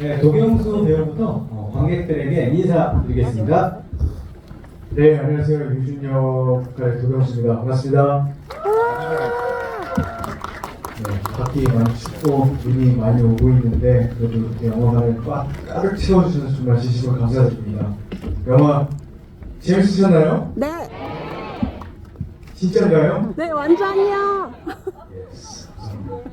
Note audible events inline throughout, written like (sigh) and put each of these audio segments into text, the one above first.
네, 도경수 배우부터 어, 관객들에게 인사드리겠습니다. 네, 안녕하세요. 유준혁 역할의 도경수입니다. 반갑습니다. 네, 밖이 많이 춥고 눈이 많이 오고 있는데 그래도 이렇게 영화관을 꽉 가득 채워주셔서 정말 진심으로 감사드립니다. 영화 재밌으셨나요? 네, 진짜인가요? 네 완전히요. 예스, 감사합니다.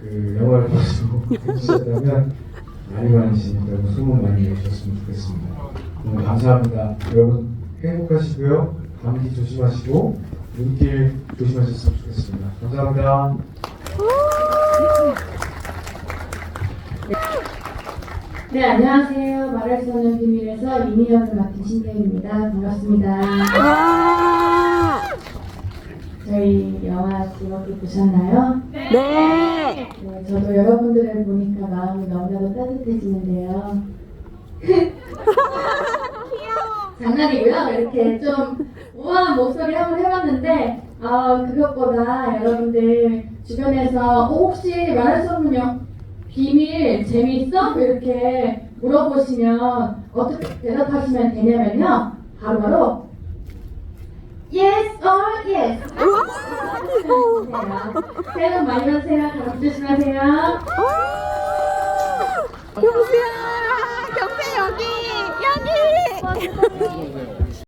그 영화를 보시고 재밌으셨다면 많이 많이 재밌다고 소문 많이 내주셨으면 좋겠습니다. 너무 감사합니다. 여러분 행복하시고요. 감기 조심하시고 눈길 조심하셨으면 좋겠습니다. 감사합니다. 네, 안녕하세요. 말할 수 없는 비밀에서 이미 역을 맡은 신태입니다. 반갑습니다. 와, 저희 영화 즐겁게 보셨나요? 네. 네, 저도 여러분들을 보니까 마음이 너무나도 따뜻해지는데요. (laughs) 장난이고요. 이렇게 좀 우아한 목소리 한번 해봤는데, 어, 그것보다 여러분들 주변에서 어, 혹시 말할 수 없는 영, 비밀 재미있어? 이렇게 물어보시면 어떻게 대답하시면 되냐면요. 바로바로 Yes or yes. 새해 복 많이 받으세요. 감기 조심하세요. 경수야, 경수 여기, 여기.